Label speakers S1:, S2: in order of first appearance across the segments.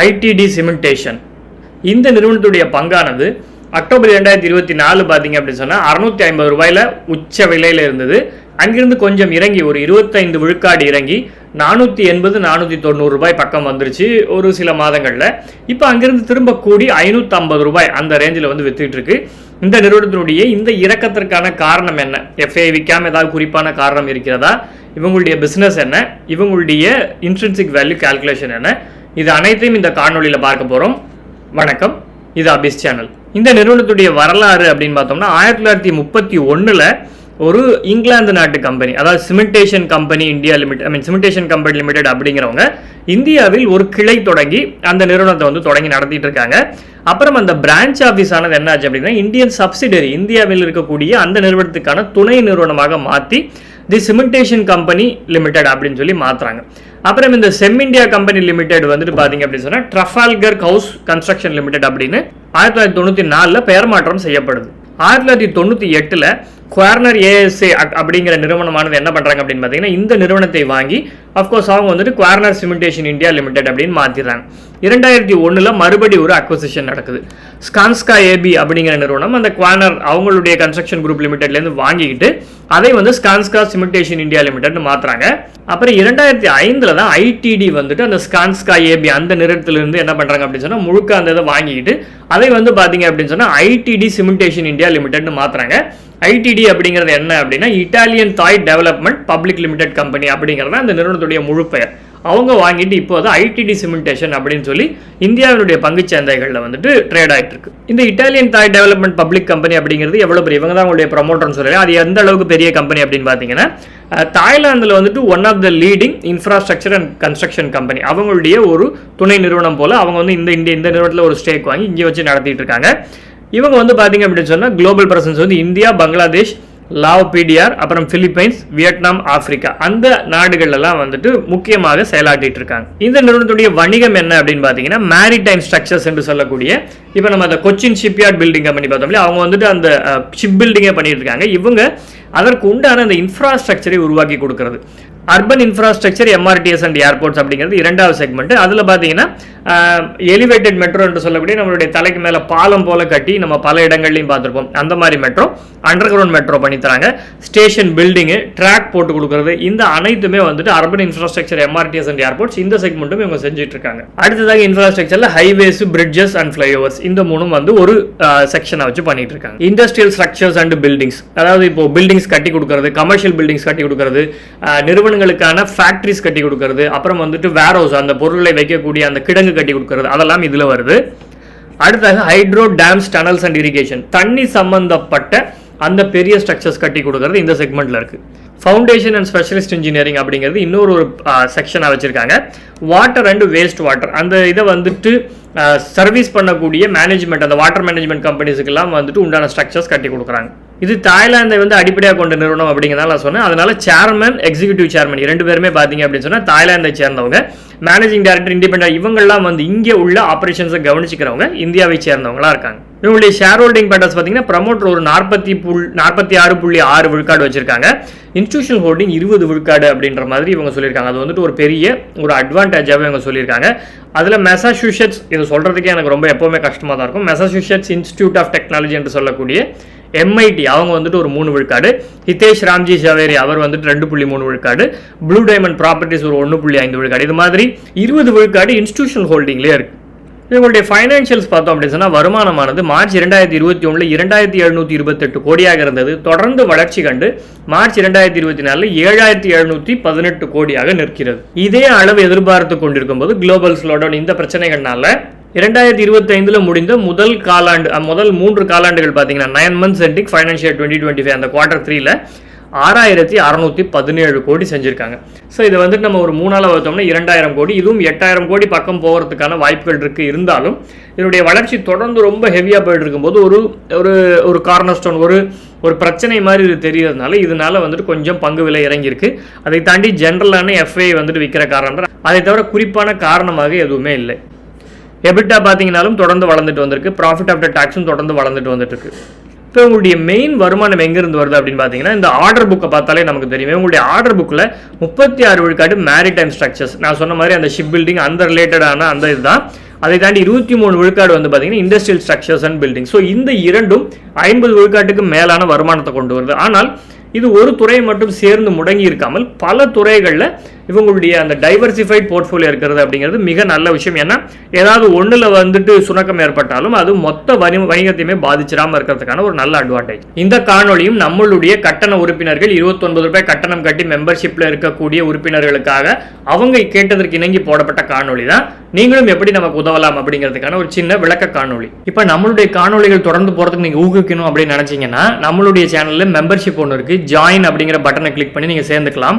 S1: IDD cementation இந்த நிறுவனத்துடைய பங்கானது October ரெண்டாயிரத்தி இருபத்தி நாலு பார்த்தீங்க அப்படின்னு சொன்னால் அறுநூத்தி ஐம்பது ரூபாயில உச்ச விலையில் இருந்தது. அங்கிருந்து கொஞ்சம் இறங்கி ஒரு இருபத்தைந்து விழுக்காடு இறங்கி நானூற்றி எண்பது நானூற்றி தொண்ணூறு ரூபாய் பக்கம் வந்துருச்சு ஒரு சில மாதங்களில். இப்போ அங்கிருந்து திரும்ப கூடி ஐநூற்றம்பது ரூபாய் அந்த ரேஞ்சில் வந்து வித்துட்டு இருக்கு. இந்த நிறுவனத்தினுடைய இந்த இறக்கத்திற்கான காரணம் என்ன? எஃப்ஐ விற்காமல் ஏதாவது குறிப்பான காரணம் இருக்கிறதா? இவங்களுடைய பிஸ்னஸ் என்ன? இவங்களுடைய இன்ட்ரென்சிக் வேல்யூ கால்குலேஷன் என்ன? இது அனைத்தையும் இந்த காணொலியில் பார்க்க போகிறோம் வணக்கம். இது அபிஸ் சேனல் இந்த நிறுவனத்துடைய வரலாறு அப்படின்னு பார்த்தோம்னா ஆயிரத்தி தொள்ளாயிரத்தி முப்பத்தி ஒன்றில் ஒரு இங்கிலாந்து நாட்டு கம்பெனி அதாவது cementation company India limited I mean cementation company limited அப்படிங்கிறவங்க இந்தியாவில் ஒரு கிளை தொடங்கி அந்த நிறுவனத்தை வந்து தொடங்கி நடத்திட்டு இருக்காங்க. அப்புறம் அந்த பிரான்ச் ஆஃபீஸ் ஆனது என்ன ஆச்சு அப்படின்னா இந்தியன் சப்சிடரி இந்தியாவில் இருக்கக்கூடிய அந்த நிறுவனத்துக்கான துணை நிறுவனமாக மாற்றி தி சிமெண்டேஷன் கம்பெனி லிமிடெட் அப்படின்னு சொல்லி மாற்றுறாங்க அப்புறம் இந்த செம் இந்தியா கம்பெனி லிமிடெட் வந்துட்டு பாத்தீங்க அப்படின்னு சொன்னா ட்ரஃபால்கர் ஹவுஸ் கன்ஸ்ட்ரக்ஷன் லிமிடெட் அப்படின்னு ஆயிரத்தி தொள்ளாயிரத்தி தொண்ணூத்தி நாலுல பெயர் மாற்றம் செய்யப்படுது. ஆயிரத்தி தொள்ளாயிரத்தி தொண்ணூத்தி எட்டுல குவார்னர் ஏஎஸ்ஏ அப்படிங்கிற நிறுவனமானது என்ன பண்ணுறாங்க அப்படின்னு பார்த்தீங்கன்னா இந்த நிறுவனத்தை வாங்கி அஃப்கோர்ஸ் அவங்க வந்துட்டு குவார்னர் சிமெண்டேஷன் இந்தியா லிமிடெட் அப்படின்னு மாற்றிடுறாங்க இரண்டாயிரத்தி ஒன்றில் மறுபடி ஒரு அக்வசிஷன் நடக்குது. ஸ்கான்ஸ்கா ஏபி அப்படிங்கிற நிறுவனம் அந்த குவார்னர் அவங்களுடைய கன்ஸ்ட்ரக்ஷன் குரூப் லிமிடெட்லேருந்து வாங்கிக்கிட்டு அதை வந்து ஸ்கான்ஸ்கா சிமெண்டேஷன் இந்தியா லிமிடெட்னு மாற்றுறாங்க அப்புறம் இரண்டாயிரத்தி ஐந்தில் தான் ஐடிடி வந்துட்டு அந்த ஸ்கான்ஸ்கா ஏபி அந்த நிறுவனத்திலிருந்து என்ன பண்ணுறாங்க அப்படின்னு சொன்னால் முழுக்க அந்த இதை வாங்கிக்கிட்டு அதை வந்து பார்த்தீங்க அப்படின்னு சொன்னால் ஐடிடி சிமெண்டேஷன் இந்தியா லிமிடெட்னு மாற்றுறாங்க ஐடிடி அப்படிங்கிறது என்ன அப்படின்னா இட்டாலியன் தாய் டெவலப்மெண்ட் பப்ளிக் லிமிடெட் கம்பெனி அப்படிங்கிறது அந்த நிறுவனத்துடைய முழு பெயர். அவங்க வாங்கிட்டு இப்போ வந்து ஐடிடி சிமெண்டேஷன் அப்படின்னு சொல்லி இந்தியாவினுடைய பங்கு சந்தைகளில் வந்துட்டு ட்ரேட் ஆகிட்டு இருக்கு. இந்த இட்டாலியன் தாய் டெவலப்மெண்ட் பப்ளிக் கம்பெனி அப்படிங்கிறது எவ்வளோ பெரிய? இவங்க தான் உங்களுடைய ப்ரொமோட்டர்னு சொல்லலாம் அது எந்த அளவுக்கு பெரிய கம்பெனி அப்படின்னு பார்த்தீங்கன்னா தாய்லாந்தில் வந்துட்டு one of the leading infrastructure and construction company அவங்களுடைய ஒரு துணை நிறுவனம் போல் அவங்க வந்து இந்த இந்த இந்த நிறுவனத்தில் ஒரு ஸ்டேக் வாங்கி இங்கே வச்சு நடத்திட்டு இருக்காங்க. இவங்க வந்து பார்த்தீங்க அப்படின்னு சொன்னால் குளோபல் பிரசன்ஸ் வந்து இந்தியா பங்களாதேஷ் லாவ் பிடிஆர் அப்புறம் பிலிப்பைன்ஸ் வியட்நாம் ஆப்பிரிக்கா. அந்த நாடுகள்லாம் வந்துட்டு முக்கியமாக செயலாற்றிட்டு இருக்காங்க. இந்த நிறுவனத்துடைய வணிகம் என்ன அப்படின்னு பார்த்தீங்கன்னா மேரிடைம் ஸ்ட்ரக்சர்ஸ் என்று சொல்லக்கூடிய இப்போ நம்ம அந்த கொச்சின் ஷிப்யார்ட் பில்டிங் கம்பெனி பார்த்தோம் அவங்க வந்துட்டு அந்த ஷிப் பில்டிங்கை பண்ணிட்டு இருக்காங்க. இவங்க அதற்கு உண்டான அந்த இன்ஃப்ராஸ்ட்ரக்சரை உருவாக்கி கொடுக்கறது. Urban infrastructure MRTS and airports அப்படிங்கிறது இரண்டாவது செக்மெண்ட் அதில் பார்த்தீங்கன்னா எலிவேட்டட் மெட்ரோ என்று சொல்லக்கூடிய நம்மளுடைய தலைக்கு மேலே பாலம் போல கட்டி நம்ம பல இடங்கள்லையும் பார்த்துருப்போம். அந்த மாதிரி மெட்ரோ அண்டர் கிரவுண்ட் மெட்ரோ பண்ணி தராங்க ஸ்டேஷன் பில்டிங்கு ட்ராக் போட்டு கொடுக்குறது இந்த அனைத்துமே வந்துட்டு urban infrastructure MRTS and airports இந்த செக்மெண்ட்டும் இவங்க செஞ்சுட்டு இருக்காங்க அடுத்ததாக இன்ஃப்ராஸ்ட்ரக்சரில் ஹைவேஸ் பிரிட்ஜஸ் அண்ட் ஃப்ளைஓவர்ஸ் இந்த மூணும் வந்து ஒரு செக்ஷனை வச்சு பண்ணிட்டு இருக்காங்க இண்டஸ்ட்ரியல் ஸ்ட்ரக்சர்ஸ் அண்ட் பில்டிங்ஸ் அதாவது இப்போ பில்டிங்ஸ் கட்டி கொடுக்கறது கமர்ஷியல் பில்டிங்ஸ் கட்டி கொடுக்கறது நிறுவன நிறுவனங்களுக்கான ஃபேக்ட்ரிஸ் கட்டி கொடுக்கறது அப்புறம் வந்துட்டு வேர் ஹவுஸ் அந்த பொருட்களை வைக்கக்கூடிய அந்த கிடங்கு கட்டி கொடுக்கறது அதெல்லாம் இதுல வருது. அடுத்தது hydro dams tunnels and irrigation தண்ணி சம்பந்தப்பட்ட அந்த பெரிய ஸ்ட்ரக்சர்ஸ் கட்டி கொடுக்கறது இந்த செக்மெண்ட்ல இருக்கு. ஃபவுண்டேஷன் அண்ட் ஸ்பெஷலிஸ்ட் இன்ஜினியரிங் அப்படிங்கிறது இன்னொரு ஒரு செக்ஷனாக வச்சிருக்காங்க. வாட்டர் அண்ட் வேஸ்ட் வாட்டர் அந்த இதை வந்துட்டு சர்வீஸ் பண்ணக்கூடிய மேனேஜ்மெண்ட் அந்த வாட்டர் மேனேஜ்மெண்ட் கம்பெனிஸுக்கெல்லாம் வந்துட்டு உண்டான ஸ்ட்ரக்சர்ஸ் கட்டி கொடுக்குறாங்க. இது தாய்லாந்தை வந்து அடிப்படையாக கொண்ட நிறுவனம் அப்படிங்கிறதால நான் சொன்னேன். அதனால சேர்மன் எக்ஸிகியூட்டிவ் சேர்மன் ரெண்டு பேருமே பார்த்தீங்க அப்படின்னு சொன்னால் தாய்லாந்தை சேர்ந்தவங்க. மேனேஜிங் டைரக்டர் இண்டிபெண்டாக இவங்கெல்லாம் வந்து இங்கே உள்ள ஆப்ரேஷன்ஸை கவனிச்சுக்கிறவங்க இந்தியாவை சேர்ந்தவங்களா இருக்காங்க. இவங்களுடைய ஷேர் ஹோல்டிங் பேட்டர்ஸ் பார்த்தீங்கன்னா ப்ரமோட்டர் ஒரு நாற்பத்தி புள் நாற்பத்தி ஆறு புள்ளி ஆறு விழுக்காடு வச்சிருக்காங்க. இன்ஸ்டியூஷனல் ஹோல்டிங் இருபது விழுக்காடு அப்படின்ற மாதிரி இவங்க சொல்லியிருக்காங்க. அது வந்துட்டு ஒரு பெரிய ஒரு அட்வான்டேஜாகவே இவங்க சொல்லியிருக்காங்க. அதில் மெசாசூஷட்ஸ் இது சொல்கிறதுக்கே எனக்கு ரொம்ப எப்போவுமே கஷ்டமாக தான் இருக்கும். மெசாசூஷட்ஸ் இன்ஸ்டியூட் ஆஃப் டெக்னாலஜி என்று சொல்லக்கூடிய எம்ஐடி அவங்க வந்துட்டு ஒரு மூணு விழுக்காடு. ஹிதேஷ் ராம்ஜி ஜவேரி அவர் வந்துட்டு ரெண்டு புள்ளி மூணு விழுக்காடு. ப்ளூ டைமண்ட் ப்ராப்பர்ட்டிஸ் ஒரு ஒன்று புள்ளி ஐந்து விழுக்காடு. இது மாதிரி இருபது விழுக்காடு இன்ஸ்டியூஷனல் ஹோல்டிங்லேயே இருக்குது இவங்களுடைய ஃபைனான்சியல்ஸ் பார்த்தோம் அப்படின்னு சொன்னால் வருமானமானது மார்ச் இரண்டாயிரத்தி இருபத்தி ஒன்றில் இரண்டாயிரத்தி எழுநூற்றி இருபத்தெட்டு கோடியாக இருந்தது. தொடர்ந்து வளர்ச்சி கண்டு மார்ச் இரண்டாயிரத்தி இருபத்தி நாலில் ஏழாயிரத்தி எழுநூற்றி பதினெட்டு கோடியாக நிற்கிறது. இதே அளவு எதிர்பார்த்து கொண்டிருக்கும் போது குளோபல் ஸ்லோடவுன் இந்த பிரச்சனைகள்னால இரண்டாயிரத்தி இருபத்தி முடிந்த முதல் காலாண்டு முதல் மூன்று காலாண்டுகள் பார்த்தீங்கன்னா nine months ending financial twenty twenty five அந்த குவார்டர் த்ரீல ஆறாயிரத்தி அறநூற்றி பதினேழு கோடி செஞ்சுருக்காங்க. ஸோ இதை வந்துட்டு நம்ம ஒரு மூணால் பார்த்தோம்னா இரண்டாயிரம் கோடி. இதுவும் எட்டாயிரம் கோடி பக்கம் போகிறதுக்கான வாய்ப்புகள் இருக்குது இருந்தாலும் இதனுடைய வளர்ச்சி தொடர்ந்து ரொம்ப ஹெவியாக போயிட்டு இருக்கும்போது ஒரு ஒரு ஒரு கார்னர் ஸ்டோன் ஒரு ஒரு பிரச்சனை மாதிரி இது தெரியறதுனால இதனால வந்துட்டு கொஞ்சம் பங்கு விலை இறங்கியிருக்கு. அதை தாண்டி ஜென்ரலான எஃப்ஐ வந்துட்டு விற்கிற காரணம் அதை தவிர குறிப்பான காரணமாக எதுவுமே இல்லை. எபிட்டா பார்த்தீங்கன்னாலும் தொடர்ந்து வளர்ந்துட்டு வந்திருக்கு. ப்ராஃபிட் ஆஃப்டர் டேக்ஸும் தொடர்ந்து வளர்ந்துட்டு வந்துட்டு இருக்கு. இப்போ உங்களுடைய மெயின் வருமானம் எங்கேருந்து வருது அப்படின்னு பார்த்தீங்கன்னா இந்த ஆர்டர் புக்கை பார்த்தாலே நமக்கு தெரியும். உங்களுடைய ஆர்டர் புக்கில் முப்பத்தி ஆறு விழுக்காடு மேரிடைம் ஸ்ட்ரக்சர்ஸ் நான் சொன்ன மாதிரி அந்த ஷிப் பில்டிங் அந்த ரிலேட்டடான அந்த இதுதான். அதை தாண்டி இருபத்தி மூணு விழுக்காடு வந்து பார்த்தீங்கன்னா industrial structures and building so இந்த இரண்டும் ஐம்பது விழுக்காட்டுக்கு மேலான வருமானத்தை கொண்டு வருது. ஆனால் இது ஒரு துறையை மட்டும் சேர்ந்து முடங்கி இருக்காமல் பல துறைகளில் இவங்களுடைய அந்த டைவர்சிஃபைட் போர்ட்ஃபோலியோ இருக்கிறது அப்படிங்கிறது மிக நல்ல விஷயம். ஏன்னா ஏதாவது ஒன்றில் வந்துட்டு சுணக்கம் ஏற்பட்டாலும் அது மொத்த வணி வணிகத்தையுமே பாதிச்சிடாமல் இருக்கிறதுக்கான ஒரு நல்ல அட்வான்டேஜ் இந்த காணொலியும் நம்மளுடைய கட்டண உறுப்பினர்கள் இருபத்தொன்பது ரூபாய் கட்டணம் கட்டி மெம்பர்ஷிப்பில் இருக்கக்கூடிய உறுப்பினர்களுக்காக அவங்க கேட்டதற்கு இணங்கி போடப்பட்ட காணொலி தான். நீங்களும் எப்படி நமக்கு உதவலாம் அப்படிங்கிறதுக்கான ஒரு சின்ன விளக்க காணொளி. இப்போ நம்மளுடைய காணொளிகள் தொடர்ந்து போகிறதுக்கு நீங்கள் ஊக்குவிக்கணும் அப்படின்னு நினச்சிங்கன்னா நம்மளுடைய சேனலில் மெம்பர்ஷிப் ஒன்று இருக்குது ஜாயின் அப்படிங்கிற பட்டனை கிளிக் பண்ணி நீங்கள் சேர்ந்துக்கலாம்.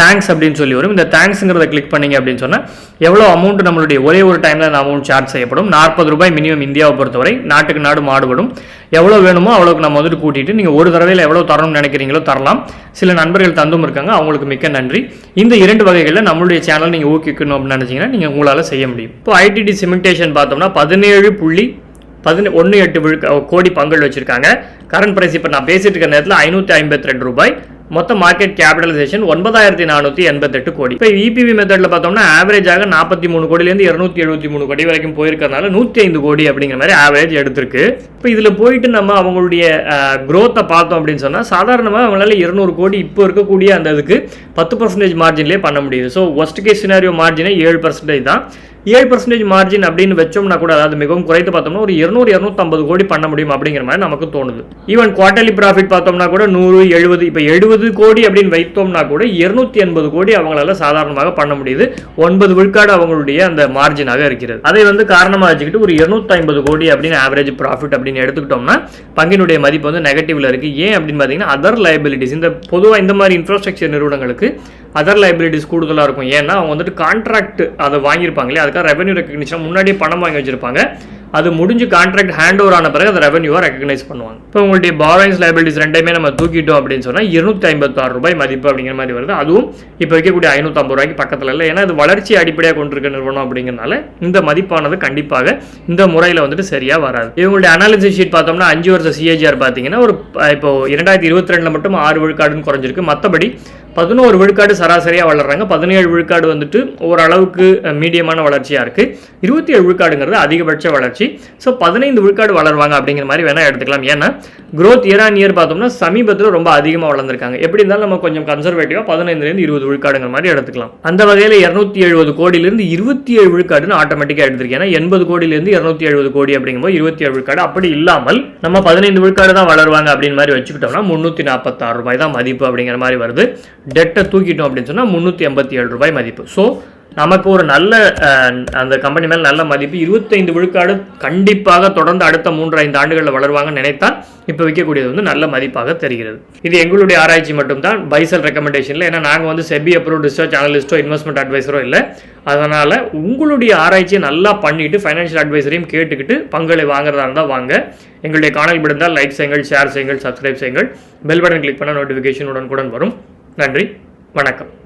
S1: தேங்க்ஸ் அப்படின்னு சொல்லி வரும். இந்த தேங்க்ஸுங்கிறத கிளிக் பண்ணிங்க அப்படின்னு சொன்னால் எவ்வளோ அமௌண்ட் நம்மளுடைய ஒரே ஒரு டைமில் அந்த அமௌண்ட் சார்ஜ் செய்யப்படும். நாற்பது ரூபாய் மினிமம் இந்தியாவை பொறுத்தவரை நாட்டுக்கு நாடு மாடுபடும் எவ்வளோ வேணுமோ அவ்வளோக்கு நம்ம வந்துட்டு கூட்டிட்டு நீங்கள் ஒரு தடவையில் எவ்வளோ தரணும்னு நினைக்கிறீங்களோ தரலாம். சில நண்பர்கள் தந்தும் இருக்காங்க அவங்களுக்கு மிக்க நன்றி. இந்த இரண்டு வகைகளில் நம்மளுடைய சேனல் நீங்கள் ஊக்கிக்கணும் அப்படின்னு நினச்சிங்கன்னா நீங்கள் உங்களால் செய்ய முடியும். இப்போ ஐடிடி சிமெண்டேஷன் பார்த்தோம்னா பதினேழு புள்ளி பதின ஒன்று எட்டு விழுக்க கோடி பங்குகள் வச்சுருக்காங்க. கரண்ட் ப்ரைஸ் இப்போ நான் பேசிட்டு இருக்க நேரத்தில் ஐநூற்றி ஐம்பத்தி ரெண்டு ரூபாய். மொத்த மார்க்கெட் கேபிட்டலைசேஷன் ஒன்பதாயிரத்தி நானூற்றி எண்பத்தெட்டு கோடி. இப்போ இபிவி மெத்தடில் பார்த்தோம்னா ஆவரேஜாக நாற்பத்தி மூணு கோடியிலேருந்து இரநூத்தி எழுபத்தி மூணு கோடி வரைக்கும் போயிருக்கிறதுனால நூற்றி ஐந்து கோடி அப்படிங்கிற மாதிரி ஆவரேஜ் எடுத்திருக்கு. இப்போ இதில் போயிட்டு நம்ம அவங்களுடைய க்ரோத்தை பார்த்தோம் அப்படின்னு சொன்னால் சாதாரணமாக அவங்களால இருநூறு கோடி இப்போ இருக்கக்கூடிய அந்த இதுக்கு பத்து பர்சன்டேஜ் மார்ஜின்லேயே பண்ண முடியுது. ஸோ ஒஸ்ட் கேஸ் சினாரியோ மார்ஜினே ஏழு பர்சன்டேஜ் தான். ஏழு பர்சன்டேஜ் மார்ஜின் அப்படின்னு வச்சோம்னா கூட அதாவது மிகவும் குறைத்து பார்த்தோம்னா ஒரு இருநூறு இரநூத்தம்பது கோடி பண்ண முடியும் அப்படிங்கிற மாதிரி நமக்கு தோணுது. ஈவன் குவார்டர்லி ப்ராஃபிட் பார்த்தோம்னா கூட நூறு எழுபது இப்போ எழுபது கோடி அப்படின்னு வைத்தோம்னா கூட இருநூத்தி எண்பது கோடி அவங்களால சாதாரணமாக பண்ண முடியுது. ஒன்பது விழுக்காடு அவங்களுடைய அந்த மார்ஜினாக இருக்கிறது. அதை வந்து காரணமாக வச்சுக்கிட்டு ஒரு இருநூத்தி ஐம்பது கோடி அப்படின்னு ஆவரேஜ் ப்ராஃபிட் அப்படின்னு எடுத்துக்கிட்டோம்னா பங்கினுடைய மதிப்பு வந்து நெகட்டிவ்ல இருக்கு. ஏன் அப்படின்னு பார்த்தீங்கன்னா அதர் லைபிலிட்டிஸ் இந்த பொதுவாக இந்த மாதிரி இன்ஃப்ராஸ்ட்ரக்சர் நிறுவனங்களுக்கு அதர் லைபிலிட்டிஸ் கூடுதலாக இருக்கும். ஏன்னா அவங்க வந்துட்டு கான்ட்ராக்ட் அதை வாங்கியிருப்பாங்களே அதுக்காக ரெவன்யூ ரெக்கக்னிஷன் முன்னாடியே பணம் வாங்கி வச்சிருப்பாங்க. அது முடிஞ்சு கான்ட்ராக்ட் ஹேண்ட் ஓவர் ஆன பிறகு அதை ரெவன்யூவாக ரெக்கக்னைஸ் பண்ணுவாங்க. இப்போ உங்களுடைய பாரோயின்ஸ் லைபிலிட்டிஸ் ரெண்டையுமே நம்ம தூக்கிட்டோம் அப்படின்னு சொன்னால் இருநூற்றி ஐம்பத்தாறு ரூபாய் மதிப்பு அப்படிங்கிற மாதிரி வருது. அதுவும் இப்போ வைக்கக்கூடிய ஐநூற்றம்பது ரூபாய்க்கு பக்கத்தில் இல்லை. ஏன்னா இது வளர்ச்சி அடிப்படையாக கொண்டிருக்க நிறுவனம் அப்படிங்கிறனால இந்த மதிப்பானது கண்டிப்பாக இந்த முறையில் வந்துட்டு சரியாக வராது. இவங்களுடைய அனாலிசிஸ் ஷீட் பார்த்தோம்னா அஞ்சு வருஷம் சிஏஜிஆர் பார்த்தீங்கன்னா ஒரு இப்போ இரண்டாயிரத்தி இருபத்தி ரெண்டில் மட்டும் ஆறு விழுக்காடுன்னு குறைஞ்சிருக்கு. மற்றபடி பதினோரு விழுக்காடு சராசரியாக வளர்கிறாங்க பதினேழு விழுக்காடு வந்துட்டு ஓரளவுக்கு மீடியமான வளர்ச்சியாக இருக்குது இருபத்தி ஏழு விழுக்காடுங்கிறது அதிகபட்ச வளர்ச்சி. ஸோ பதினைந்து விழுக்காடு வளருவாங்க அப்படிங்கிற மாதிரி வேணால் எடுத்துக்கலாம். ஏன்னா க்ரோத் இயர் ஆன் இயர் பார்த்தோம்னா சமீபத்தில் ரொம்ப அதிகமாக வளர்ந்துருக்காங்க. எப்படி இருந்தாலும் நம்ம கொஞ்சம் கன்சர்வேட்டிவாக பதினைந்துலேருந்து இருபது விழுக்காடுங்கிற மாதிரி எடுத்துக்கலாம். அந்த வகையில் இரநூத்தி எழுபது கோடியிலிருந்து இருபத்தி ஏழு விழுக்காடுன்னு ஆட்டோமேட்டிக்காக எடுத்திருக்கேன். ஏன்னா எண்பது கோடியிலேருந்து இரநூத்தி எழுபது கோடி அப்படிங்கும்போது இருபத்தி ஏழு விழுக்காடு அப்படி இல்லாமல் நம்ம பதினைந்து விழுக்காடு தான் வளருவாங்க அப்படின்னு மாதிரி வச்சுக்கிட்டோம்னா முந்நூற்றி நாற்பத்தாறு ரூபாய் தான் மதிப்பு அப்படிங்கிற மாதிரி வருது. டெட்டை தூக்கிட்டோம் அப்படின்னு சொன்னால் முந்நூற்றி எண்பத்தி ஏழு ரூபாய் மதிப்பு. ஸோ நமக்கு ஒரு நல்ல அந்த கம்பெனி மேல் நல்ல மதிப்பு. இருபத்தைந்து விழுக்காடு கண்டிப்பாக தொடர்ந்து அடுத்த மூன்று ஐந்து ஆண்டுகளில் வளருவாங்கன்னு நினைத்தால் இப்போ விற்கக்கூடியது வந்து நல்ல மதிப்பாக தெரிகிறது. இது எங்களுடைய ஆராய்ச்சி மட்டும்தான். பைசல் ரெக்கமெண்டேஷனில் ஏன்னா நாங்கள் வந்து செபி அப்ரூவ் ரிசர்ச் அனலிஸ்ட்டோ இன்வெஸ்ட்மெண்ட் அட்வைஸரோ இல்லை. அதனால் உங்களுடைய ஆராய்ச்சியை நல்லா பண்ணிட்டு ஃபைனான்ஷியல் அட்வைசரையும் கேட்டுக்கிட்டு பங்களை வாங்குறதா இருந்தால் வாங்க. எங்களுடைய காணல் விடுந்தால் லைக் செய்யுங்கள் ஷேர் செய்யுங்கள் சப்ஸ்கிரைப் செய்யுங்கள். பெல் பட்டன் கிளிக் பண்ண நோட்டிஃபிகேஷன் உடனுக்குடன் வரும். நன்றி. வணக்கம்.